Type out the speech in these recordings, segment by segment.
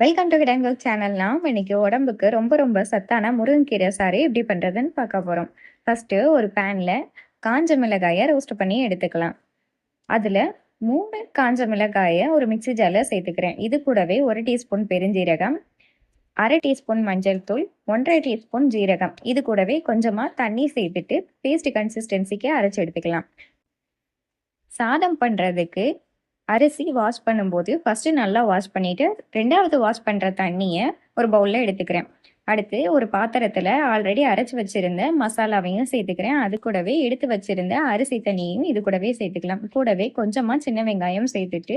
Welcome to கிடாங்கல் channel நாம் இன்னைக்கு உடம்புக்கு ரொம்ப ரொம்ப சத்தான முருங்கைக்கீரை சாறு எப்படி பண்ணுறதுன்னு பார்க்க போகிறோம் ஃபஸ்ட்டு ஒரு பேனில் காஞ்ச மிளகாயை ரோஸ்ட் பண்ணி எடுத்துக்கலாம். அதில் மூணு காஞ்ச மிளகாயை ஒரு மிக்ஸி ஜாரில் சேர்த்துக்கிறேன். இது கூடவே ஒரு டீஸ்பூன் பெருஞ்சீரகம் அரை டீஸ்பூன் மஞ்சள் தூள் ஒன்றரை டீஸ்பூன் ஜீரகம். இது கூடவே கொஞ்சமாக தண்ணி சேர்த்துட்டு பேஸ்ட் கன்சிஸ்டன்சிக்கு அரைச்சி எடுத்துக்கலாம். சாதம் பண்ணுறதுக்கு அரிசி வாஷ் பண்ணும்போது ஃபஸ்ட்டு நல்லா வாஷ் பண்ணிவிட்டு ரெண்டாவது வாஷ் பண்ணுற தண்ணியை ஒரு பவுலில் எடுத்துக்கிறேன். அடுத்து ஒரு பாத்திரத்தில் ஆல்ரெடி அரைச்சி வச்சுருந்த மசாலாவையும் சேர்த்துக்கிறேன். அது கூடவே எடுத்து வச்சுருந்த அரிசி தண்ணியையும் இது கூடவே சேர்த்துக்கலாம். கூடவே கொஞ்சமாக சின்ன வெங்காயம் சேர்த்துட்டு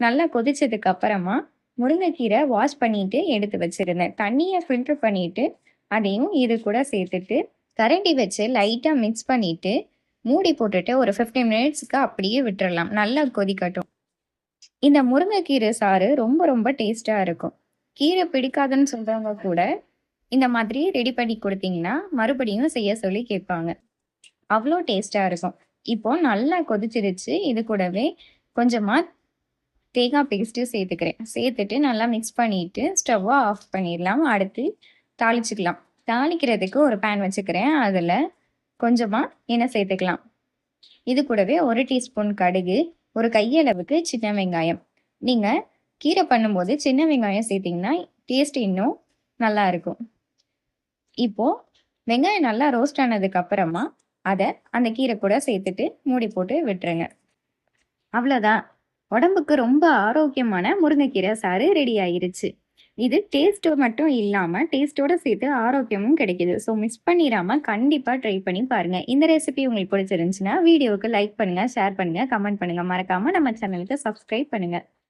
நல்லா கொதிச்சதுக்கு அப்புறமா முருங்கைக்கீரை வாஷ் பண்ணிட்டு எடுத்து வச்சுருந்தேன். தண்ணியை ஃபில்டர் பண்ணிட்டு அதையும் இது கூட சேர்த்துட்டு கரண்டி வச்சு லைட்டாக மிக்ஸ் பண்ணிவிட்டு மூடி போட்டுட்டு ஒரு ஃபிஃப்டீன் மினிட்ஸ்க்கு அப்படியே விட்டுறலாம். நல்லா கொதிக்கட்டும் இந்த முருங்கைக்கீரை சாறு ரொம்ப ரொம்ப டேஸ்ட்டாக இருக்கும். கீரை பிடிக்காதுன்னு சொல்கிறவங்க கூட இந்த மாதிரி ரெடி பண்ணி கொடுத்தீங்கன்னா மறுபடியும் செய்ய சொல்லி கேட்பாங்க. அவ்வளோ டேஸ்ட்டாக இருக்கும். இப்போ நல்லா கொதிச்சிருச்சு. இது கூடவே கொஞ்சமாக தேங்காய் பேஸ்ட்டு சேர்த்துக்கிறேன். சேர்த்துட்டு நல்லா மிக்ஸ் பண்ணிட்டு ஸ்டவ்வை ஆஃப் பண்ணிடலாம். அடுத்து தாளிச்சுக்கலாம். தாளிக்கிறதுக்கு ஒரு பேன் வச்சுக்கிறேன். அதில் கொஞ்சமாக எண்ணெய் சேர்த்துக்கலாம். இது கூடவே ஒரு டீஸ்பூன் கடுகு ஒரு கையளவுக்கு சின்ன வெங்காயம். நீங்கள் கீரை பண்ணும்போது சின்ன வெங்காயம் சேர்த்திங்கன்னா டேஸ்ட் இன்னும் நல்லா இருக்கும். இப்போது வெங்காயம் நல்லா ரோஸ்ட் ஆனதுக்கு அப்புறமா அதை அந்த கீரை கூட சேர்த்துட்டு மூடி போட்டு விட்டுருங்க. அவ்வளோதான் உடம்புக்கு ரொம்ப ஆரோக்கியமான முருங்கைக்கீரை சாறு ரெடி ஆயிருச்சு. இது டேஸ்ட்டு மட்டும் இல்லாமல் டேஸ்ட்டோட சேர்த்து ஆரோக்கியமும் கிடைக்கிது. ஸோ மிஸ் பண்ணிடாமல் கண்டிப்பாக ட்ரை பண்ணி பாருங்கள் இந்த ரெசிபி உங்களுக்கு பிடிச்சிருந்துச்சுன்னா வீடியோவுக்கு லைக் பண்ணுங்கள் ஷேர் பண்ணுங்கள் கமெண்ட் பண்ணுங்கள் மறக்காமல் நம்ம சேனலுக்கு சப்ஸ்கிரைப் பண்ணுங்கள்